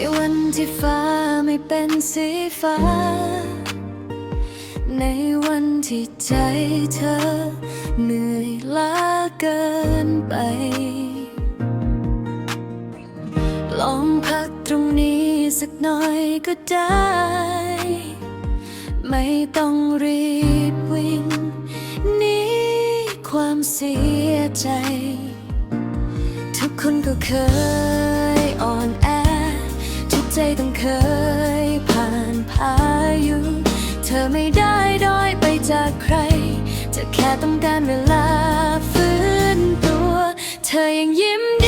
ในวันที่ฟ้าไม่เป็นสีฟ้า ในวันที่ใจเธอเหนื่อยล้าเกินไป ลองพักตรงนี้สักหน่อยก็ได้ ไม่ต้องรีบวิ่งหนีความเสียใจ ทุกคนก็เคย ไม่ได้ด้อยไปจากใคร เธอแค่ต้องการเวลาฟื้นตัว เธอยังยิ้มดีม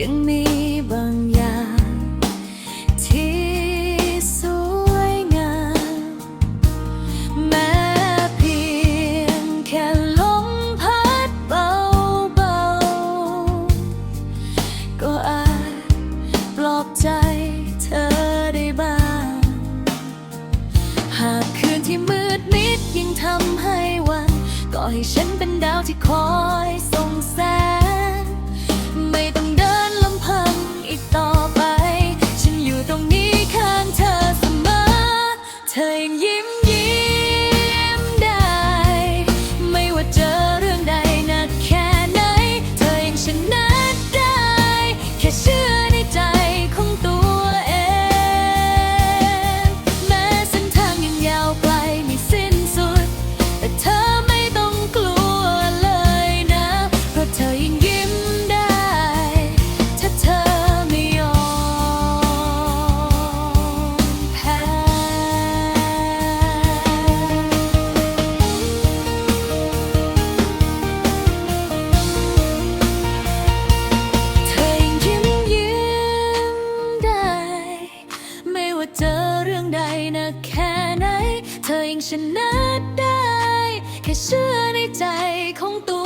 ยังมีบางอย่างที่สวยงามแม้เพียงแค่ลมพัดเบาๆ ก็อาจปลอบใจเธอได้บ้าง หากคืนที่มืดมิดยิ่งทำให้วัน ก็ให้ฉันเป็นดาวที่คอยส่องแสง เเจอเรื่องใดนักแค่ไหน เธอยังชนะได้ แค่เชื่อในใจของตัว